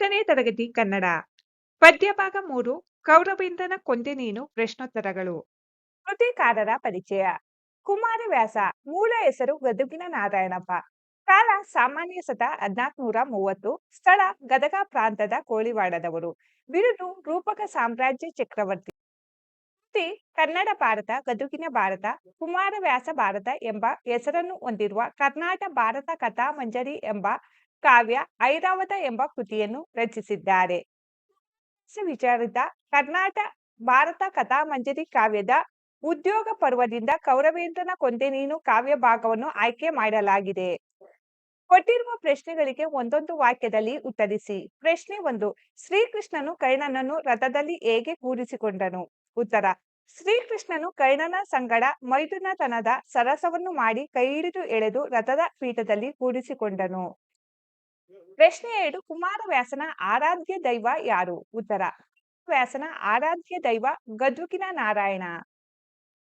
ಹತ್ತನೇ ತರಗತಿ ಕನ್ನಡ. ಪದ್ಯಭಾಗ ಮೂರು, ಕೌರವೇಂದ್ರನ ಕೊಂದೆ ನೀನು ಪ್ರಶ್ನೋತ್ತರಗಳು. ಕೃತಿಕಾರರ ಪರಿಚಯ. ಕುಮಾರವ್ಯಾಸ ಮೂಲ ಹೆಸರು ಗದುಗಿನ ನಾರಾಯಣಪ್ಪ. ಕಾಲ ಸಾಮಾನ್ಯ ಸತ ಹದ್ನಾಲ್ಕನೂರ ಮೂವತ್ತು, ಸ್ಥಳ ಗದಗ ಪ್ರಾಂತದ ಕೋಳಿವಾಡದವರು. ಬಿರುದು ರೂಪಕ ಸಾಮ್ರಾಜ್ಯ ಚಕ್ರವರ್ತಿ. ಕೃತಿ ಕನ್ನಡ ಭಾರತ, ಗದುಗಿನ ಭಾರತ ಕುಮಾರವ್ಯಾಸ ಭಾರತ ಎಂಬ ಹೆಸರನ್ನು ಹೊಂದಿರುವ ಕರ್ನಾಟಕ ಭಾರತ ಕಥಾ ಮಂಜರಿ ಎಂಬ ಕಾವ್ಯ ಐರಾವತ ಎಂಬ ಕೃತಿಯನ್ನು ರಚಿಸಿದ್ದಾರೆ. ವಿಚಾರಿತ ಕರ್ನಾಟಕ ಭಾರತ ಕಥಾಮಂಜರಿ ಕಾವ್ಯದ ಉದ್ಯೋಗ ಪರ್ವದಿಂದ ಕೌರವೇಂದ್ರನ ಕೊಂದೆ ನೀನು ಕಾವ್ಯ ಭಾಗವನ್ನು ಆಯ್ಕೆ ಮಾಡಲಾಗಿದೆ. ಕೊಟ್ಟಿರುವ ಪ್ರಶ್ನೆಗಳಿಗೆ ಒಂದೊಂದು ವಾಕ್ಯದಲ್ಲಿ ಉತ್ತರಿಸಿ. ಪ್ರಶ್ನೆ ಒಂದು, ಶ್ರೀಕೃಷ್ಣನು ಕರ್ಣನನ್ನು ರಥದಲ್ಲಿ ಹೇಗೆ ಕೂರಿಸಿಕೊಂಡನು? ಉತ್ತರ, ಶ್ರೀಕೃಷ್ಣನು ಕರ್ಣನ ಸಂಗಡ ಮೈದುನತನದ ಸರಸವನ್ನು ಮಾಡಿ ಕೈ ಹಿಡಿದು ಎಳೆದು ರಥದ ಪೀಠದಲ್ಲಿ ಕೂರಿಸಿಕೊಂಡನು. ಪ್ರಶ್ನೆ ಎರಡು ಕುಮಾರವ್ಯಾಸನ ಆರಾಧ್ಯ ದೈವ ಯಾರು? ಉತ್ತರ ವ್ಯಾಸನ ಆರಾಧ್ಯ ದೈವ ಗದುಕಿನ ನಾರಾಯಣ.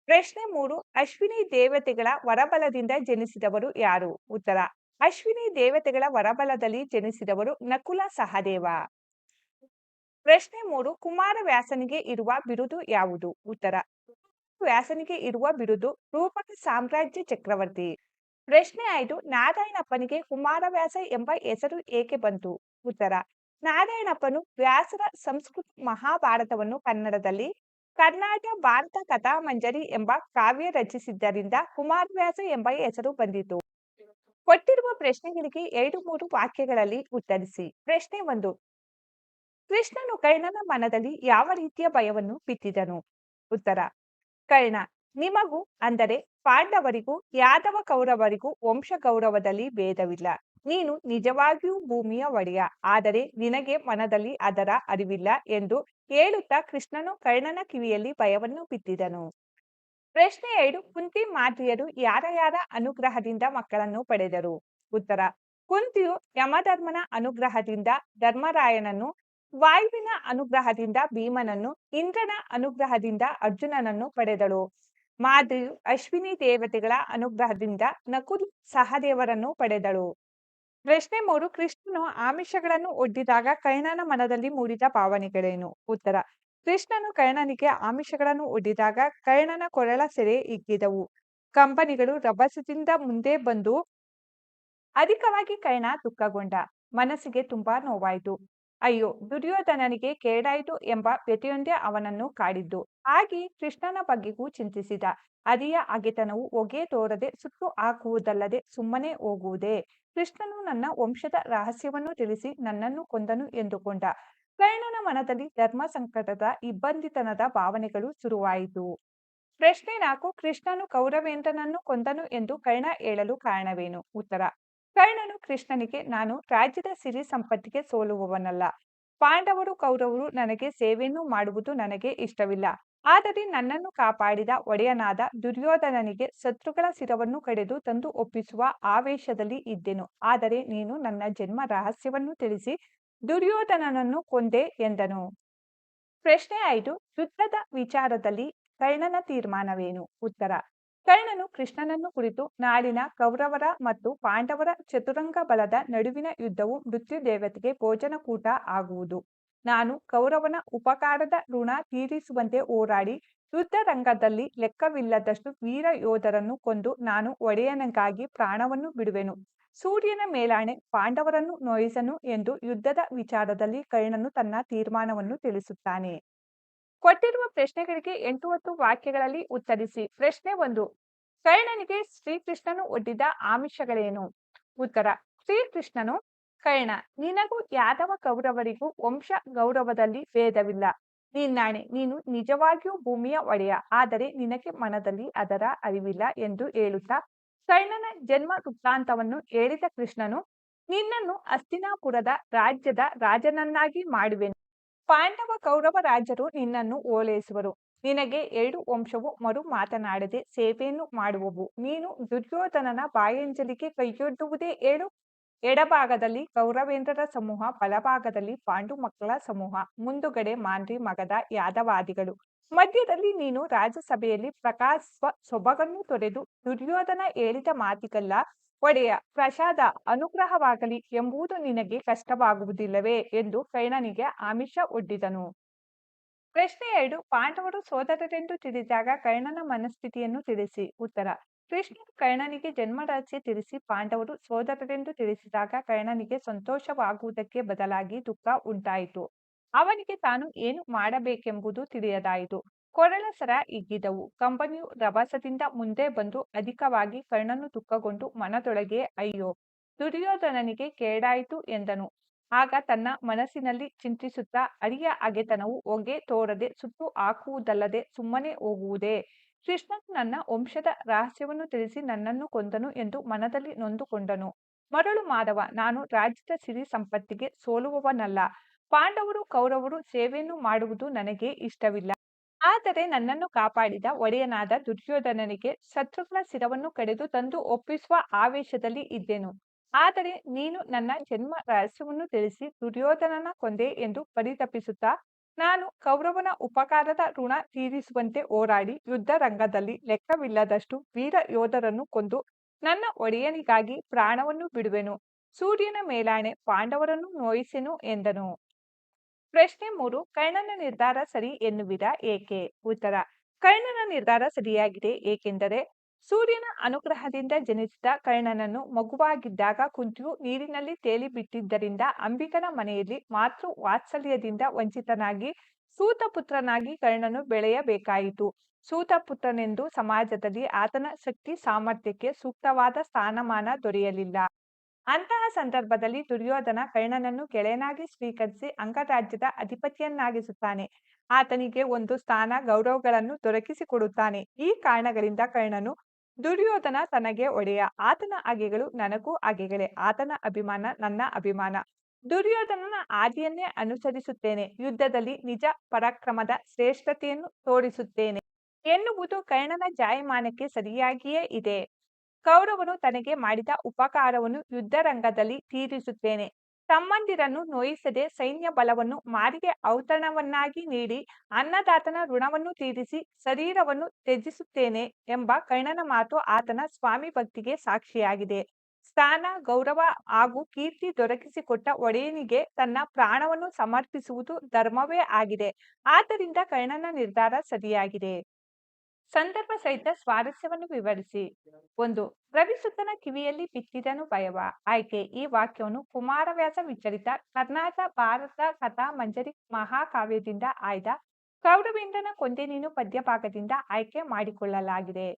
ಪ್ರಶ್ನೆ ಮೂರು, ಅಶ್ವಿನಿ ದೇವತೆಗಳ ವರಬಲದಿಂದ ಜನಿಸಿದವರು ಯಾರು? ಉತ್ತರ, ಅಶ್ವಿನಿ ದೇವತೆಗಳ ವರಬಲದಲ್ಲಿ ಜನಿಸಿದವರು ನಕುಲ ಸಹದೇವ. ಪ್ರಶ್ನೆ ಮೂರು ಕುಮಾರವ್ಯಾಸನಿಗೆ ಇರುವ ಬಿರುದು ಯಾವುದು? ಉತ್ತರ ವ್ಯಾಸನಿಗೆ ಇರುವ ಬಿರುದು ರೂಪಕ ಸಾಮ್ರಾಜ್ಯ ಚಕ್ರವರ್ತಿ. ಪ್ರಶ್ನೆ ಐದು, ನಾರಾಯಣಪ್ಪನಿಗೆ ಕುಮಾರವ್ಯಾಸ ಎಂಬ ಹೆಸರು ಏಕೆ ಬಂತು? ಉತ್ತರ, ನಾರಾಯಣಪ್ಪನು ವ್ಯಾಸರ ಸಂಸ್ಕೃತ ಮಹಾಭಾರತವನ್ನು ಕನ್ನಡದಲ್ಲಿ ಕರ್ನಾಟಕ ಭಾರತ ಕಥಾಮಂಜರಿ ಎಂಬ ಕಾವ್ಯ ರಚಿಸಿದ್ದರಿಂದ ಕುಮಾರವ್ಯಾಸ ಎಂಬ ಹೆಸರು ಬಂದಿತು. ಕೊಟ್ಟಿರುವ ಪ್ರಶ್ನೆಗಳಿಗೆ ಎರಡು ಮೂರು ವಾಕ್ಯಗಳಲ್ಲಿ ಉತ್ತರಿಸಿ. ಪ್ರಶ್ನೆ ಒಂದು, ಕೃಷ್ಣನು ಕರ್ಣನ ಮನದಲ್ಲಿ ಯಾವ ರೀತಿಯ ಭಯವನ್ನು ಬಿತ್ತಿದನು? ಉತ್ತರ, ಕರ್ಣ, ನಿಮಗೂ ಅಂದರೆ ಪಾಂಡವರಿಗೂ, ಯಾದವ ಕೌರವರಿಗೂ ವಂಶ ಗೌರವದಲ್ಲಿ ಭೇದವಿಲ್ಲ. ನೀನು ನಿಜವಾಗಿಯೂ ಭೂಮಿಯ ಒಡೆಯ, ಆದರೆ ನಿನಗೆ ಮನದಲ್ಲಿ ಅದರ ಅರಿವಿಲ್ಲ ಎಂದು ಹೇಳುತ್ತಾ ಕೃಷ್ಣನು ಕರ್ಣನ ಕಿವಿಯಲ್ಲಿ ಭಯವನ್ನು ಬಿತ್ತಿದನು. ಪ್ರಶ್ನೆ ಎರಡು, ಕುಂತಿ ಮಾತೆಯರು ಯಾರ ಯಾರ ಅನುಗ್ರಹದಿಂದ ಮಕ್ಕಳನ್ನು ಪಡೆದರು? ಉತ್ತರ, ಕುಂತಿಯು ಯಮಧರ್ಮನ ಅನುಗ್ರಹದಿಂದ ಧರ್ಮರಾಯನನ್ನು, ವಾಯುವಿನ ಅನುಗ್ರಹದಿಂದ ಭೀಮನನ್ನು, ಇಂದ್ರನ ಅನುಗ್ರಹದಿಂದ ಅರ್ಜುನನನ್ನು ಪಡೆದಳು. ಮಾದರಿಯು ಅಶ್ವಿನಿ ದೇವತೆಗಳ ಅನುಗ್ರಹದಿಂದ ನಕುಲ್ ಸಹದೇವರನ್ನು ಪಡೆದಳು. ಪ್ರಶ್ನೆ ಮೂರು, ಕೃಷ್ಣನು ಆಮಿಷಗಳನ್ನು ಒಡ್ಡಿದಾಗ ಕರ್ಣನ ಮನದಲ್ಲಿ ಮೂಡಿದ ಭಾವನೆಗಳೇನು? ಉತ್ತರ, ಕೃಷ್ಣನು ಕರ್ಣನಿಗೆ ಆಮಿಷಗಳನ್ನು ಒಡ್ಡಿದಾಗ ಕರ್ಣನ ಕೊರಳ ಸೆರೆ ಇಗ್ಗಿದವು ಕಂಪನಿಗಳು ರಭಸದಿಂದ ಮುಂದೆ ಬಂದು, ಅಧಿಕವಾಗಿ ಕರ್ಣ ದುಃಖಗೊಂಡ, ಮನಸ್ಸಿಗೆ ತುಂಬಾ ನೋವಾಯಿತು. ಅಯ್ಯೋ, ದುರ್ಯೋಧನನಿಗೆ ಕೇಡಾಯಿತು ಎಂಬ ವ್ಯತಿಯೊಂದೇ ಅವನನ್ನು ಕಾಡಿದ್ದು. ಹಾಗೆ ಕೃಷ್ಣನ ಬಗ್ಗೆಗೂ ಚಿಂತಿಸಿದ. ಅರಿಯ ಅಗೆತನವು ಹೊಗೆ ತೋರದೆ ಸುತ್ತು ಹಾಕುವುದಲ್ಲದೆ ಸುಮ್ಮನೆ ಹೋಗುವುದೇ? ಕೃಷ್ಣನು ನನ್ನ ವಂಶದ ರಹಸ್ಯವನ್ನು ತಿಳಿಸಿ ನನ್ನನ್ನು ಕೊಂದನು ಎಂದುಕೊಂಡ. ಕರ್ಣನ ಮನದಲ್ಲಿ ಧರ್ಮ ಸಂಕಟದ, ಇಬ್ಬಂದಿತನದ ಭಾವನೆಗಳು ಶುರುವಾಯಿತು. ಪ್ರಶ್ನೆ ನಾಲ್ಕು, ಕೃಷ್ಣನು ಕೌರವೇಂದ್ರನನ್ನು ಕೊಂದನು ಎಂದು ಕರ್ಣ ಹೇಳಲು ಕಾರಣವೇನು? ಉತ್ತರ ಕರ್ಣನು ಕೃಷ್ಣನಿಗೆ, ನಾನು ರಾಜ್ಯದ ಸಿರಿ ಸಂಪತ್ತಿಗೆ ಸೋಲುವವನಲ್ಲ. ಪಾಂಡವರು, ಕೌರವರು ನನಗೆ ಸೇವೆಯನ್ನು ಮಾಡುವುದು ನನಗೆ ಇಷ್ಟವಿಲ್ಲ. ಆದರೆ ನನ್ನನ್ನು ಕಾಪಾಡಿದ ಒಡೆಯನಾದ ದುರ್ಯೋಧನನಿಗೆ ಶತ್ರುಗಳ ಸಿರವನ್ನು ಕಡೆದು ತಂದು ಒಪ್ಪಿಸುವ ಆವೇಶದಲ್ಲಿ ಇದ್ದೆನು. ಆದರೆ ನೀನು ನನ್ನ ಜನ್ಮ ರಹಸ್ಯವನ್ನು ತಿಳಿಸಿ ದುರ್ಯೋಧನನನ್ನು ಕೊಂದೆ ಎಂದನು. ಪ್ರಶ್ನೆ ಐದು, ಯುದ್ಧದ ವಿಚಾರದಲ್ಲಿ ಕರ್ಣನ ತೀರ್ಮಾನವೇನು? ಉತ್ತರ ಕರ್ಣನು ಕೃಷ್ಣನನ್ನು ಕುರಿತು ನಾಳಿನ ಕೌರವರ ಮತ್ತು ಪಾಂಡವರ ಚತುರಂಗ ಬಲದ ನಡುವಿನ ಯುದ್ಧವು ಮೃತ್ಯು ದೇವತೆಗೆ ಭೋಜನಕೂಟ ಆಗುವುದು. ನಾನು ಕೌರವನ ಉಪಕಾರದ ಋಣ ತೀರಿಸುವಂತೆ ಹೋರಾಡಿ ಯುದ್ಧ ರಂಗದಲ್ಲಿ ಲೆಕ್ಕವಿಲ್ಲದಷ್ಟು ವೀರ ಯೋಧರನ್ನು ಕೊಂದು ನಾನು ಒಡೆಯನಿಗಾಗಿ ಪ್ರಾಣವನ್ನು ಬಿಡುವೆನು. ಸೂರ್ಯನ ಮೇಲಾಣೆ ಪಾಂಡವರನ್ನು ನೋಯಿಸನು ಎಂದು ಯುದ್ಧದ ವಿಚಾರದಲ್ಲಿ ಕರ್ಣನು ತನ್ನ ತೀರ್ಮಾನವನ್ನು ತಿಳಿಸುತ್ತಾನೆ. ಕೊಟ್ಟಿರುವ ಪ್ರಶ್ನೆಗಳಿಗೆ ಎಂಟು ಹತ್ತು ವಾಕ್ಯಗಳಲ್ಲಿ ಉತ್ತರಿಸಿ. ಪ್ರಶ್ನೆ ಒಂದು, ಕರ್ಣನಿಗೆ ಶ್ರೀಕೃಷ್ಣನು ಒಡ್ಡಿದ ಆಮಿಷಗಳೇನು? ಉತ್ತರ, ಶ್ರೀಕೃಷ್ಣನು, ಕರ್ಣ, ನಿನಗೂ ಯಾದವ ಕೌರವರಿಗೂ ವಂಶ ಗೌರವದಲ್ಲಿ ಭೇದವಿಲ್ಲ. ನಿನ್ನಾಣೆ ನೀನು ನಿಜವಾಗಿಯೂ ಭೂಮಿಯ ಒಡೆಯ, ಆದರೆ ನಿನಗೆ ಮನದಲ್ಲಿ ಅದರ ಅರಿವಿಲ್ಲ ಎಂದು ಹೇಳುತ್ತಾ, ಕರ್ಣನ ಜನ್ಮ ವೃತ್ತಾಂತವನ್ನು ಹೇಳಿದ ಕೃಷ್ಣನು, ನಿನ್ನನ್ನು ಅಸ್ತಿನಾಪುರದ ರಾಜ್ಯದ ರಾಜನನ್ನಾಗಿ ಮಾಡುವೆನು. ಪಾಂಡವ ಕೌರವ ರಾಜರು ನಿನ್ನನ್ನು ಓಲೈಸುವರು. ನಿನಗೆ ಎರಡು ವಂಶವು ಮರು ಮಾತನಾಡದೆ ಸೇವೆಯನ್ನು ಮಾಡುವವು. ನೀನು ದುರ್ಯೋಧನನ ಬಾಯಂಜಲಿಗೆ ಕೈಯೊಡ್ಡುವುದೇ ಏಳು? ಎಡಭಾಗದಲ್ಲಿ ಕೌರವೇಂದ್ರರ ಸಮೂಹ, ಬಲಭಾಗದಲ್ಲಿ ಪಾಂಡು ಮಕ್ಕಳ ಸಮೂಹ, ಮುಂದುಗಡೆ ಮಾಂಡ್ರಿ ಮಗದ ಯಾದವಾದಿಗಳು. ಮಧ್ಯದಲ್ಲಿ ನೀನು ರಾಜ್ಯಸಭೆಯಲ್ಲಿ ಪ್ರಕಾಶ ಸೊಬಗನ್ನು ತೊರೆದು ದುರ್ಯೋಧನ ಹೇಳಿದ ಮಾತಿಗಲ್ಲ ಒಡೆಯ ಪ್ರಸಾದ ಅನುಗ್ರಹವಾಗಲಿ ಎಂಬುದು ನಿನಗೆ ಕಷ್ಟವಾಗುವುದಿಲ್ಲವೇ ಎಂದು ಕರ್ಣನಿಗೆ ಆಮಿಷ ಒಡ್ಡಿದನು. ಪ್ರಶ್ನೆ ಎರಡು, ಪಾಂಡವರು ಸೋದರರೆಂದು ತಿಳಿದಾಗ ಕರ್ಣನ ಮನಸ್ಥಿತಿಯನ್ನು ತಿಳಿಸಿ. ಉತ್ತರ ಕೃಷ್ಣನು ಕರ್ಣನಿಗೆ ಜನ್ಮರಾಶಿ ತಿಳಿಸಿ, ಪಾಂಡವರು ಸೋದರರೆಂದು ತಿಳಿಸಿದಾಗ ಕರ್ಣನಿಗೆ ಸಂತೋಷವಾಗುವುದಕ್ಕೆ ಬದಲಾಗಿ ದುಃಖ ಉಂಟಾಯಿತು. ಅವನಿಗೆ ತಾನು ಏನು ಮಾಡಬೇಕೆಂಬುದು ತಿಳಿಯದಾಯಿತು. ಕೊರಳ ಸರ ಇಗ್ಗಿದವು ಕಂಬನಿಯು ರಭಸದಿಂದ ಮುಂದೆ ಬಂದು ಅಧಿಕವಾಗಿ ಕರ್ಣನು ದುಃಖಗೊಂಡು ಮನದೊಳಗೆ, ಅಯ್ಯೋ, ದುರ್ಯೋಧನನಿಗೆ ಕೇಡಾಯಿತು ಎಂದನು. ಆಗ ತನ್ನ ಮನಸ್ಸಿನಲ್ಲಿ ಚಿಂತಿಸುತ್ತಾ ಅರಿಯ ಅಗೆತನವು ಹೊಗೆ ತೋರದೆ ಸುಟ್ಟು ಹಾಕುವುದಲ್ಲದೆ ಸುಮ್ಮನೆ ಹೋಗುವುದೇ? ಕೃಷ್ಣನು ನನ್ನ ವಂಶದ ರಹಸ್ಯವನ್ನು ತಿಳಿಸಿ ನನ್ನನ್ನು ಕೊಂದನು ಎಂದು ಮನದಲ್ಲಿ ನೊಂದುಕೊಂಡನು. ಮರಳು ಮಾಧವ, ನಾನು ರಾಜ್ಯದ ಸಿರಿ ಸಂಪತ್ತಿಗೆ ಸೋಲುವವನಲ್ಲ. ಪಾಂಡವರು, ಕೌರವರು ಸೇವೆಯನ್ನು ಮಾಡುವುದು ನನಗೆ ಇಷ್ಟವಿಲ್ಲ. ಆದರೆ ನನ್ನನ್ನು ಕಾಪಾಡಿದ ಒಡೆಯನಾದ ದುರ್ಯೋಧನನಿಗೆ ಶತ್ರುಗಳ ಶಿರವನ್ನು ಕಡೆದು ತಂದು ಒಪ್ಪಿಸುವ ಆವೇಶದಲ್ಲಿ ಇದ್ದೆನು. ಆದರೆ ನೀನು ನನ್ನ ಜನ್ಮ ರಹಸ್ಯವನ್ನು ತಿಳಿಸಿ ದುರ್ಯೋಧನನ ಕೊಂದೆ ಎಂದು ಪರಿತಪಿಸುತ್ತಾ, ನಾನು ಕೌರವನ ಉಪಕಾರದ ಋಣ ತೀರಿಸುವಂತೆ ಹೋರಾಡಿ ಯುದ್ಧ ರಂಗದಲ್ಲಿ ಲೆಕ್ಕವಿಲ್ಲದಷ್ಟು ವೀರ ಯೋಧರನ್ನು ಕೊಂದು ನನ್ನ ಒಡೆಯನಿಗಾಗಿ ಪ್ರಾಣವನ್ನು ಬಿಡುವೆನು. ಸೂರ್ಯನ ಮೇಲಾಣೆ ಪಾಂಡವರನ್ನು ನೋಯಿಸೆನು ಎಂದನು. ಪ್ರಶ್ನೆ ಮೂರು, ಕರ್ಣನ ನಿರ್ಧಾರ ಸರಿ ಎನ್ನುವಿರ ಏಕೆ? ಉತ್ತರ, ಕರ್ಣನ ನಿರ್ಧಾರ ಸರಿಯಾಗಿದೆ ಏಕೆಂದರೆ ಸೂರ್ಯನ ಅನುಗ್ರಹದಿಂದ ಜನಿಸಿದ ಕರ್ಣನನ್ನು ಮಗುವಾಗಿದ್ದಾಗ ಕುಂತಿಯು ನೀರಿನಲ್ಲಿ ತೇಲಿ ಬಿಟ್ಟಿದ್ದರಿಂದ ಅಂಬಿಕನ ಮನೆಯಲ್ಲಿ ಮಾತೃ ವಾತ್ಸಲ್ಯದಿಂದ ವಂಚಿತನಾಗಿ ಸೂತಪುತ್ರನಾಗಿ ಕರ್ಣನು ಬೆಳೆಯಬೇಕಾಯಿತು. ಸೂತಪುತ್ರನೆಂದು ಸಮಾಜದಲ್ಲಿ ಆತನ ಶಕ್ತಿ ಸಾಮರ್ಥ್ಯಕ್ಕೆ ಸೂಕ್ತವಾದ ಸ್ಥಾನಮಾನ ದೊರೆಯಲಿಲ್ಲ. ಅಂತಹ ಸಂದರ್ಭದಲ್ಲಿ ದುರ್ಯೋಧನ ಕರ್ಣನನ್ನು ಗೆಳೆಯನಾಗಿ ಸ್ವೀಕರಿಸಿ ಅಂಗರಾಜ್ಯದ ಅಧಿಪತಿಯನ್ನಾಗಿಸುತ್ತಾನೆ. ಆತನಿಗೆ ಒಂದು ಸ್ಥಾನ ಗೌರವಗಳನ್ನು ದೊರಕಿಸಿಕೊಡುತ್ತಾನೆ ಈ ಕಾರಣಗಳಿಂದ ಕರ್ಣನು, ದುರ್ಯೋಧನ ತನಗೆ ಒಡೆಯ. ಆತನ ಆಗೆಗಳು ನನಗೂ ಹಗೆಗಳೇ ಆತನ ಅಭಿಮಾನ ನನ್ನ ಅಭಿಮಾನ. ದುರ್ಯೋಧನನ ಆದಿಯನ್ನೇ ಅನುಸರಿಸುತ್ತೇನೆ. ಯುದ್ಧದಲ್ಲಿ ನಿಜ ಪರಾಕ್ರಮದ ಶ್ರೇಷ್ಠತೆಯನ್ನು ತೋರಿಸುತ್ತೇನೆ. ಎನ್ನುವುದು ಕರ್ಣನ ಜಾಯಮಾನಕ್ಕೆ ಸರಿಯಾಗಿಯೇ ಇದೆ. ಕೌರವನು ತನಗೆ ಮಾಡಿದ ಉಪಕಾರವನ್ನು ಯುದ್ಧರಂಗದಲ್ಲಿ ತೀರಿಸುತ್ತೇನೆ. ತಮ್ಮಂದಿರನ್ನು ನೋಯಿಸದೆ ಸೈನ್ಯ ಬಲವನ್ನು ಮಾರಿಗೆ ಔತಣವನ್ನಾಗಿ ನೀಡಿ ಅನ್ನದಾತನ ಋಣವನ್ನು ತೀರಿಸಿ ಶರೀರವನ್ನು ತ್ಯಜಿಸುತ್ತೇನೆ ಎಂಬ ಕಣ್ಣನ ಮಾತು ಆತನ ಸ್ವಾಮಿ ಭಕ್ತಿಗೆ ಸಾಕ್ಷಿಯಾಗಿದೆ. ಸ್ಥಾನ, ಗೌರವ ಹಾಗೂ ಕೀರ್ತಿ ದೊರಕಿಸಿಕೊಟ್ಟ ಒಡೆಯನಿಗೆ ತನ್ನ ಪ್ರಾಣವನ್ನು ಸಮರ್ಪಿಸುವುದು ಧರ್ಮವೇ ಆಗಿದೆ. ಆದ್ದರಿಂದ ಕರ್ಣನ ನಿರ್ಧಾರ ಸರಿಯಾಗಿದೆ. ಸಂದರ್ಭ ಸಹಿತ ಸ್ವಾರಸ್ಯವನ್ನು ವಿವರಿಸಿ. ಒಂದು ರವಿಸುತ್ತನ ಕಿವಿಯಲ್ಲಿ ಬಿತ್ತಿದನು ಭಯವ. ಆಯ್ಕೆ, ಈ ವಾಕ್ಯವನ್ನು ಕುಮಾರವ್ಯಾಸ ವಿಚರಿತ ಕರ್ನಾಟಕ ಭಾರತ ಕಥಾ ಮಂಜರಿ ಮಹಾಕಾವ್ಯದಿಂದ ಆಯ್ದ ಕೌಡವೇಂದ್ರನ ಕೊಂದೆ ನೀನು ಪದ್ಯಭಾಗದಿಂದ ಆಯ್ಕೆ ಮಾಡಿಕೊಳ್ಳಲಾಗಿದೆ.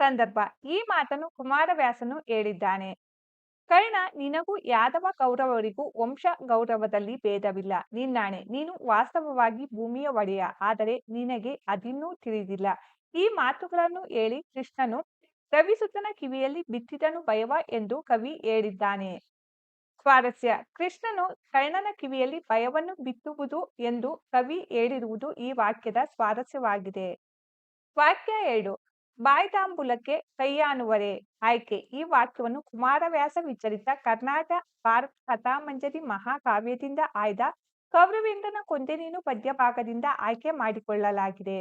ಸಂದರ್ಭ, ಈ ಮಾತನ್ನು ಕುಮಾರವ್ಯಾಸನು ಹೇಳಿದ್ದಾನೆ. ಕರ್ಣ, ನಿನಗೂ ಯಾದವ ಕೌರವರಿಗೂ ವಂಶ ಗೌರವದಲ್ಲಿ ಭೇದವಿಲ್ಲ. ನಿನ್ನಾಣೆ, ನೀನು ವಾಸ್ತವವಾಗಿ ಭೂಮಿಯ ಒಡೆಯ. ಆದರೆ ನಿನಗೆ ಅದಿನ್ನೂ ತಿಳಿದಿಲ್ಲ. ಈ ಮಾತುಗಳನ್ನು ಹೇಳಿ ಕೃಷ್ಣನು ರವಿಸುತ್ತನ ಕಿವಿಯಲ್ಲಿ ಬಿತ್ತಿದನು ಭಯವ ಎಂದು ಕವಿ ಹೇಳಿದ್ದಾನೆ. ಸ್ವಾರಸ್ಯ. ಕೃಷ್ಣನು ಕರ್ಣನ ಕಿವಿಯಲ್ಲಿ ಭಯವನ್ನು ಬಿತ್ತುವುದು ಎಂದು ಕವಿ ಹೇಳಿರುವುದು ಈ ವಾಕ್ಯದ ಸ್ವಾರಸ್ಯವಾಗಿದೆ. ವಾಕ್ಯ ಎರಡು. ಬಾಯ್ದಾಂಬುಲಕ್ಕೆ ಕೈಯಾನುವರೆ. ಆಯ್ಕೆ. ಈ ವಾಕ್ಯವನ್ನು ಕುಮಾರವ್ಯಾಸ ವಿಚರಿತ ಕರ್ನಾಟಕ ಭಾರತ ಕಥಾಮಂಜರಿ ಮಹಾಕಾವ್ಯದಿಂದ ಆಯ್ದ ಕೌರವೇಂದ್ರನ ಕೊಂದೆ ನೀನು ಪದ್ಯಭಾಗದಿಂದ ಆಯ್ಕೆ ಮಾಡಿಕೊಳ್ಳಲಾಗಿದೆ.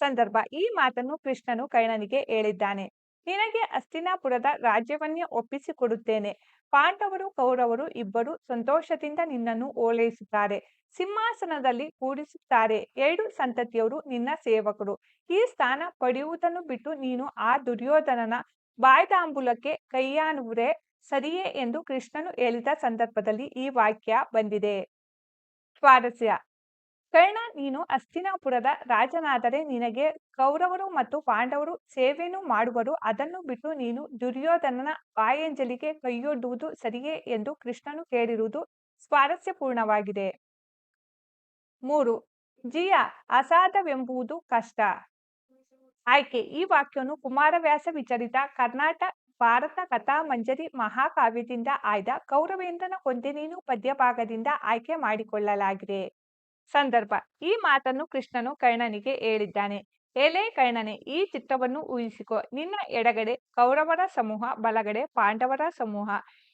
ಸಂದರ್ಭ ಈ ಮಾತನ್ನು ಕೃಷ್ಣನು ಕರ್ಣನಿಗೆ ಹೇಳಿದ್ದಾನೆ. ನಿನಗೆ ಅಸ್ಥಿನಾಪುರದ ರಾಜ್ಯವನ್ನೇ ಒಪ್ಪಿಸಿಕೊಡುತ್ತೇನೆ ಪಾಂಡವರು, ಕೌರವರು ಇಬ್ಬರು ಸಂತೋಷದಿಂದ ನಿನ್ನನ್ನು ಓಲೈಸುತ್ತಾರೆ. ಸಿಂಹಾಸನದಲ್ಲಿ ಕೂಡಿಸುತ್ತಾರೆ ಎರಡು ಸಂತತಿಯವರು ನಿನ್ನ ಸೇವಕರು. ಈ ಸ್ಥಾನ ಪಡೆಯುವುದನ್ನು ಬಿಟ್ಟು ನೀನು ಆ ದುರ್ಯೋಧನನ ಬಾಯ್ದಾಂಬುಲಕ್ಕೆ ಕೈಯಾನುವರೆ ಸರಿಯೇ ಎಂದು ಕೃಷ್ಣನು ಹೇಳಿದ ಸಂದರ್ಭದಲ್ಲಿ ಈ ವಾಕ್ಯ ಬಂದಿದೆ. ಸ್ವಾರಸ್ಯ. ಕರ್ಣ, ನೀನು ಅಸ್ತಿನಾಪುರದ ರಾಜನಾದರೆ ನಿನಗೆ ಕೌರವರು ಮತ್ತು ಪಾಂಡವರು ಸೇವೆಯನ್ನು ಮಾಡುವರು. ಅದನ್ನು ಬಿಟ್ಟು ನೀನು ದುರ್ಯೋಧನನ ಬಾಯಂಜಲಿಗೆ ಕೈಯೊಡ್ಡುವುದು ಸರಿಯೇ ಎಂದು ಕೃಷ್ಣನು ಕೇಳಿರುವುದು ಸ್ವಾರಸ್ಯಪೂರ್ಣವಾಗಿದೆ. ಮೂರು, ಜಿಯ ಅಸಾಧವೆಂಬುದು ಕಷ್ಟ. ಆಯ್ಕೆ, ಈ ವಾಕ್ಯವನ್ನು ಕುಮಾರವ್ಯಾಸ ವಿಚಾರಿತ ಕರ್ನಾಟಕ ಭಾರತ ಕಥಾ ಮಂಜರಿ ಮಹಾಕಾವ್ಯದಿಂದ ಆಯ್ದ ಕೌರವೇಂದ್ರನ ಕೊಂದೆ ನೀನು ಪದ್ಯಭಾಗದಿಂದ ಆಯ್ಕೆ ಮಾಡಿಕೊಳ್ಳಲಾಗಿದೆ. ಸಂದರ್ಭ. ಈ ಮಾತನ್ನು ಕೃಷ್ಣನು ಕರ್ಣನಿಗೆ ಹೇಳಿದ್ದಾನೆ. ಎಲೆ ಕರ್ಣನೆ, ಈ ಚಿತ್ರವನ್ನು ಊಹಿಸಿಕೊ. ನಿನ್ನ ಎಡಗಡೆ ಕೌರವರ ಸಮೂಹ, ಬಲಗಡೆ ಪಾಂಡವರ ಸಮೂಹ.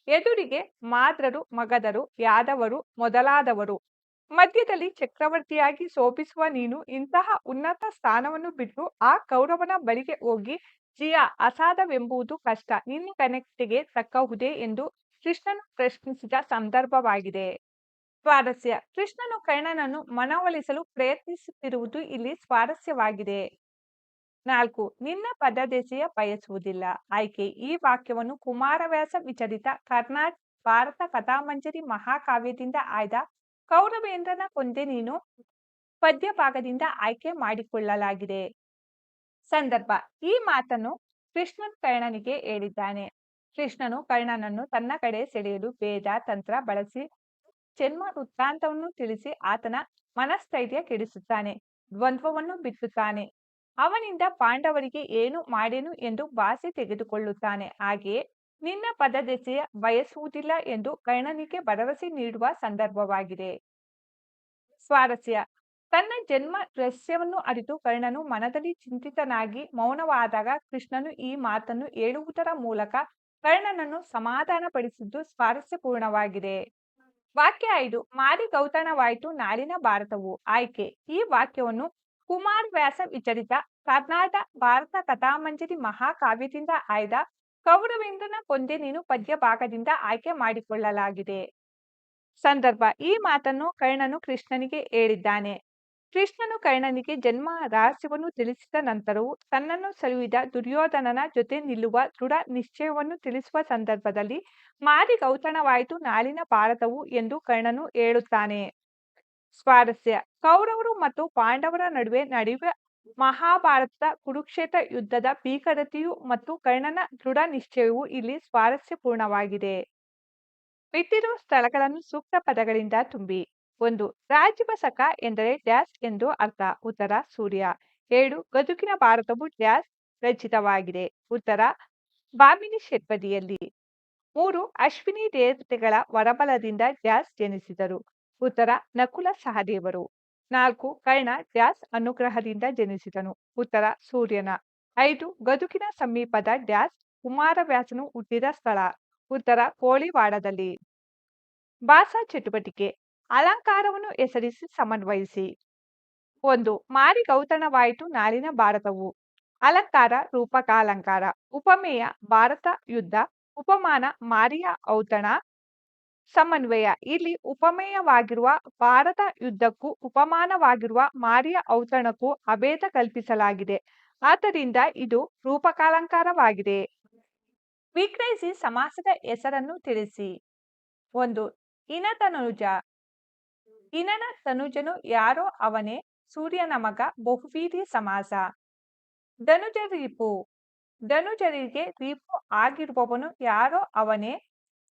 ಎದುರಿಗೆ ಮಾದ್ರರು ಮಗಧರು ಯಾದವರು, ಮೊದಲಾದವರು. ಮಧ್ಯದಲ್ಲಿ ಚಕ್ರವರ್ತಿಯಾಗಿ ಶೋಭಿಸುವ ನೀನು ಇಂತಹ ಉನ್ನತ ಸ್ಥಾನವನ್ನು ಬಿಟ್ಟು ಆ ಕೌರವನ ಬಳಿಗೆ ಹೋಗಿ ಜಿಯ ಅಸಾಧವೆಂಬುದು ಕಷ್ಟ. ನಿನ್ನ ಕನೆಕ್ಟಿಗೆ ತಕ್ಕಹುದೇ ಎಂದು ಕೃಷ್ಣನು ಪ್ರಶ್ನಿಸಿದ ಸಂದರ್ಭವಾಗಿದೆ. ಸ್ವಾರಸ್ಯ. ಕೃಷ್ಣನು ಕರ್ಣನನ್ನು ಮನವೊಲಿಸಲು ಪ್ರಯತ್ನಿಸುತ್ತಿರುವುದು ಇಲ್ಲಿ ಸ್ವಾರಸ್ಯವಾಗಿದೆ. ನಾಲ್ಕು, ನಿನ್ನ ಪದದೆಸೆಯ ಬಯಸುವುದಿಲ್ಲ. ಆಯ್ಕೆ, ಈ ವಾಕ್ಯವನ್ನು ಕುಮಾರವ್ಯಾಸ ವಿಚರಿತ ಕರ್ನಾಟಕ ಭಾರತ ಕಥಾಮಂಜರಿ ಮಹಾಕಾವ್ಯದಿಂದ ಆಯ್ದ ಕೌರವೇಂದ್ರನ ಕೊಂದೆ ನೀನು ಪದ್ಯ ಭಾಗದಿಂದ ಆಯ್ಕೆ ಮಾಡಿಕೊಳ್ಳಲಾಗಿದೆ. ಸಂದರ್ಭ, ಈ ಮಾತನ್ನು ಕೃಷ್ಣನ್ ಕರ್ಣನಿಗೆ ಹೇಳಿದ್ದಾನೆ. ಕೃಷ್ಣನು ಕರ್ಣನನ್ನು ತನ್ನ ಕಡೆ ಸೆಳೆಯಲು ವೇದ ತಂತ್ರ ಬಳಸಿ ಜನ್ಮ ವೃತ್ತಾಂತವನ್ನು ತಿಳಿಸಿ ಆತನ ಮನಸ್ಥೈರ್ಯ ಕೆಡಿಸುತ್ತಾನೆ, ದ್ವಂದ್ವವನ್ನು ಬಿತ್ತುತ್ತಾನೆ. ಅವನಿಂದ ಪಾಂಡವರಿಗೆ ಏನು ಮಾಡೇನು ಎಂದು ಬಾಸಿ ತೆಗೆದುಕೊಳ್ಳುತ್ತಾನೆ. ಹಾಗೆಯೇ ನಿನ್ನ ಪದದೆಸೆಯ ಬಯಸುವುದಿಲ್ಲ ಎಂದು ಕರ್ಣನಿಗೆ ಭರವಸೆ ನೀಡುವ ಸಂದರ್ಭವಾಗಿದೆ. ಸ್ವಾರಸ್ಯ. ತನ್ನ ಜನ್ಮ ರಹಸ್ಯವನ್ನು ಅರಿತು ಕರ್ಣನು ಮನದಲ್ಲಿ ಚಿಂತಿತನಾಗಿ ಮೌನವಾದಾಗ ಕೃಷ್ಣನು ಈ ಮಾತನ್ನು ಹೇಳುವುದರ ಮೂಲಕ ಕರ್ಣನನ್ನು ಸಮಾಧಾನಪಡಿಸಿದ್ದು ಸ್ವಾರಸ್ಯಪೂರ್ಣವಾಗಿದೆ. ವಾಕ್ಯ ಐದು, ಮಾರಿ ಗೌತಣವಾಯಿತು ನಾಳಿನ ಭಾರತವು. ಆಯ್ಕೆ, ಈ ವಾಕ್ಯವನ್ನು ಕುಮಾರ್ ವ್ಯಾಸ ವಿಚರಿತ ಕರ್ನಾಟಕ ಭಾರತ ಕಥಾಮಂಜರಿ ಮಹಾಕಾವ್ಯದಿಂದ ಆಯ್ದ ಕೌರವೇಂದ್ರನ ಕೊಂದೆ ನೀನು ಪದ್ಯ ಭಾಗದಿಂದ ಆಯ್ಕೆ ಮಾಡಿಕೊಳ್ಳಲಾಗಿದೆ. ಸಂದರ್ಭ, ಈ ಮಾತನ್ನು ಕರ್ಣನು ಕೃಷ್ಣನಿಗೆ ಹೇಳಿದ್ದಾನೆ. ಕೃಷ್ಣನು ಕರ್ಣನಿಗೆ ಜನ್ಮ ರಹಸ್ಯವನ್ನು ತಿಳಿಸಿದ ನಂತರವೂ ತನ್ನನ್ನು ಸಲುಹಿದ ದುರ್ಯೋಧನನ ಜೊತೆ ನಿಲ್ಲುವ ದೃಢ ನಿಶ್ಚಯವನ್ನು ತಿಳಿಸುವ ಸಂದರ್ಭದಲ್ಲಿ ಮಾರಿ ಗೌತಣವಾಯಿತು ನಾಳಿನ ಭಾರತವು ಎಂದು ಕರ್ಣನು ಹೇಳುತ್ತಾನೆ. ಸ್ವಾರಸ್ಯ. ಕೌರವರು ಮತ್ತು ಪಾಂಡವರ ನಡುವೆ ನಡೆಯುವ ಮಹಾಭಾರತದ ಕುರುಕ್ಷೇತ್ರ ಯುದ್ಧದ ಭೀಕರತೆಯು ಮತ್ತು ಕರ್ಣನ ದೃಢ ನಿಶ್ಚಯವು ಇಲ್ಲಿ ಸ್ವಾರಸ್ಯಪೂರ್ಣವಾಗಿದೆ. ಬಿಟ್ಟಿರುವ ಸ್ಥಳಗಳನ್ನು ಸೂಕ್ತ ಪದಗಳಿಂದ ತುಂಬಿ. ಒಂದು ರಾಜೀವಸಕ ಎಂದರೆ ಡ್ಯಾಸ್ ಎಂದು ಅರ್ಥ. ಉತ್ತರ, ಸೂರ್ಯ. ಏಳು ಗದುಕಿನ ಭಾರತವು ಡ್ಯಾಸ್ ರಚಿತವಾಗಿದೆ. ಉತ್ತರ, ಬಾಮಿನಿ ಷಟ್ಪದಿಯಲ್ಲಿ ಮೂರು, ಅಶ್ವಿನಿ ದೇವತೆಗಳ ವರಬಲದಿಂದ ಡ್ಯಾಸ್ ಜನಿಸಿದರು. ಉತ್ತರ, ನಕುಲ ಸಹದೇವರು. ನಾಲ್ಕು, ಕರ್ಣ ಡ್ಯಾಸ್ ಅನುಗ್ರಹದಿಂದ ಜನಿಸಿದನು. ಉತ್ತರ, ಸೂರ್ಯನ. ಐದು ಗದುಕಿನ ಸಮೀಪದ ಡ್ಯಾಶ್ ಕುಮಾರವ್ಯಾಸನು ಹುಟ್ಟಿದ ಸ್ಥಳ. ಉತ್ತರ, ಕೋಳಿವಾಡದಲ್ಲಿ. ಭಾಷಾ ಚಟುವಟಿಕೆ. ಅಲಂಕಾರವನ್ನು ಹೆಸರಿಸಿ ಸಮನ್ವಯಿಸಿ. ಒಂದು, ಮಾರಿ ಗೌತಣವಾಯಿತು ನಾಳಿನ ಭಾರತವು. ಅಲಂಕಾರ, ರೂಪಕಾಲಂಕಾರ. ಉಪಮೇಯ, ಭಾರತ ಯುದ್ಧ. ಉಪಮಾನ, ಮಾರಿಯ ಔತಣ. ಸಮನ್ವಯ, ಇಲ್ಲಿ ಉಪಮೇಯವಾಗಿರುವ ಭಾರತ ಯುದ್ಧಕ್ಕೂ, ಉಪಮಾನವಾಗಿರುವ ಮಾರಿಯ ಔತಣಕ್ಕೂ ಅಭೇದ ಕಲ್ಪಿಸಲಾಗಿದೆ. ಆದ್ದರಿಂದ ಇದು ರೂಪಕಾಲಂಕಾರವಾಗಿದೆ. ವಿಕ್ರಯಿಸಿ ಸಮಾಸದ ಹೆಸರನ್ನು ತಿಳಿಸಿ. ಒಂದು, ಇನತನುಜ. ಇನನ ತನುಜನು ಯಾರೋ ಅವನೇ ಸೂರ್ಯನ ಮಗ ಬಹುವೀಧಿ ಸಮಾಸ. ಧನುಜ ರೀಪು ಧನುಜರಿಗೆ ರೀಪು ಆಗಿರುವವನು ಯಾರೋ ಅವನೇ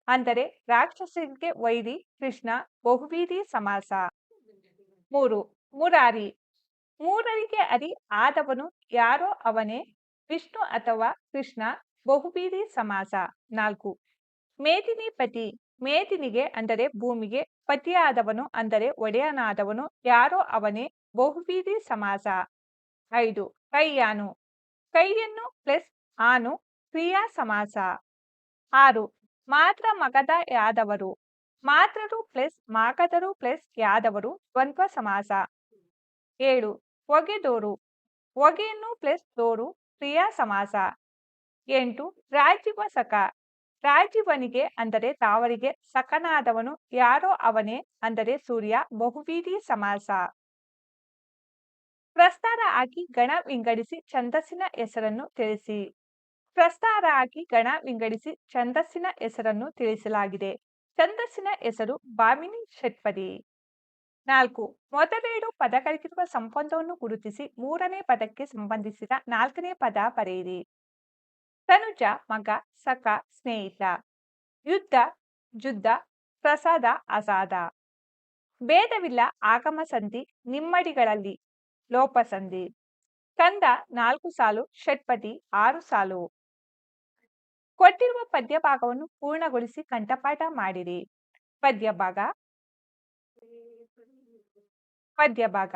ಅಂದರೆ ರಾಕ್ಷಸರಿಗೆ ವೈರಿ ಕೃಷ್ಣ ಬಹುವೀಧಿ ಸಮಾಸ. ಮೂರು. ಮುರಾರಿ. ಮೂರರಿಗೆ ಅರಿ ಆದವನು ಯಾರೋ ಅವನೇ ವಿಷ್ಣು ಅಥವಾ ಕೃಷ್ಣ ಬಹುಬೀದಿ ಸಮಾಸ. ನಾಲ್ಕು. ಮೇದಿನಿ ಪತಿ ಮೇದಿನಿಗೆ ಅಂದರೆ ಭೂಮಿಗೆ ಪತಿಯಾದವನು ಅಂದರೆ ಒಡೆಯನಾದವನು, ಯಾರೋ ಅವನೇ ಬಹುಬೀದಿ ಸಮಾಸ. ಐದು, ಕೈಯಾನು. ಕೈಯನ್ನು ಪ್ಲಸ್ ಆನು, ಕ್ರಿಯಾ ಸಮಾಸ. ಆರು, ಮಾತ್ರ ಮಗದ ಯಾದವರು. ಮಾತ್ರರು ಪ್ಲಸ್ ಮಾಗದರು ಪ್ಲಸ್ ಯಾದವರು ದ್ವಂದ್ವ ಸಮಾಸ. ಏಳು ಒಗೆದೋರು ಒಗೆಯನ್ನು ಪ್ಲಸ್ ದೋರು, ಕ್ರಿಯಾ ಸಮಾಸ. ಎಂಟು ರಾಜೀವ ಸಖ ರಾಜೀವನಿಗೆ ಅಂದರೆ ತಾವರಿಗೆ ಸಖನಾದವನು ಯಾರೋ ಅವನೇ ಅಂದರೆ ಸೂರ್ಯ ಬಹುವೀಧಿ ಸಮಾಸ. ಪ್ರಸ್ತಾರ ಆಗಿ ಗಣ ವಿಂಗಡಿಸಿ ಛಂದಸ್ಸಿನ ಹೆಸರನ್ನು ತಿಳಿಸಿ. ಪ್ರಸ್ತಾರ ಆಗಿ ಗಣ ವಿಂಗಡಿಸಿ ಛಂದಸ್ಸಿನ ಹೆಸರನ್ನು ತಿಳಿಸಲಾಗಿದೆ. ಛಂದಸ್ಸಿನ ಹೆಸರು ಬಾಮಿನಿ ಷಟ್ಪದಿ. ನಾಲ್ಕು ಮೊದಲೆರಡು ಪದಗಳಿಗಿರುವ ಸಂಬಂಧವನ್ನು ಗುರುತಿಸಿ ಮೂರನೇ ಪದಕ್ಕೆ ಸಂಬಂಧಿಸಿದ ನಾಲ್ಕನೇ ಪದ ಬರೆಯಿರಿ. ತನುಜ, ಮಗ, ಸಖ, ಸ್ನೇಹಿತ. ಯುದ್ಧ, ಜುದ್ಧ, ಪ್ರಸಾದ, ಅಸಾದ. ಭೇದವಿಲ್ಲ ಆಗಮ ಸಂಧಿ ನಿಮ್ಮಡಿಗಳಲ್ಲಿ. ಲೋಪಸಂಧಿ ಕಂದ, ನಾಲ್ಕು ಸಾಲು, ಷಟ್ಪದಿ, ಆರು ಸಾಲು. ಕೊಟ್ಟಿರುವ ಪದ್ಯ ಭಾಗವನ್ನು ಪೂರ್ಣಗೊಳಿಸಿ ಕಂಠಪಾಠ ಮಾಡಿರಿ. ಪದ್ಯ ಭಾಗ ಪದ್ಯ ಭಾಗ